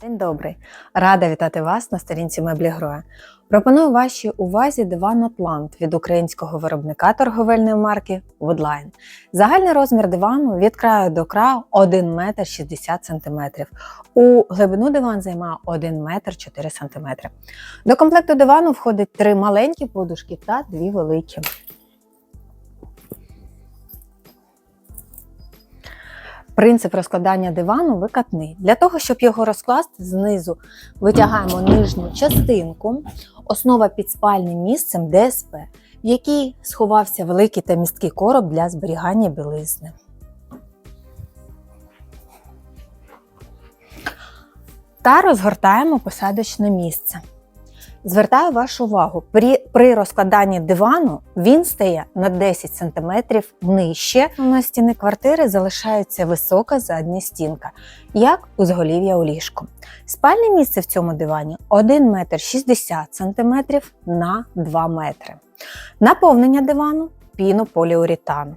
День добрий! Рада вітати вас на сторінці меблі Гроя. Пропоную вашій увазі диван Атлант від українського виробника торговельної марки Woodline. Загальний розмір дивану від краю до краю 1 метр 60 см. У глибину диван займає 1 метр 4 см. До комплекту дивану входить три маленькі подушки та дві великі. Принцип розкладання дивану викатний. Для того, щоб його розкласти, знизу витягаємо нижню частинку, основа під спальним місцем ДСП, в якій сховався великий та місткий короб для зберігання білизни. Та розгортаємо посадочне місце. Звертаю вашу увагу, при, при розкладанні дивану він стає на 10 см нижче. На стіни квартири залишається висока задня стінка, як узголів'я у ліжку. Спальне місце в цьому дивані 1 метр 60 см на 2 метри. Наповнення дивану пінополіуретан.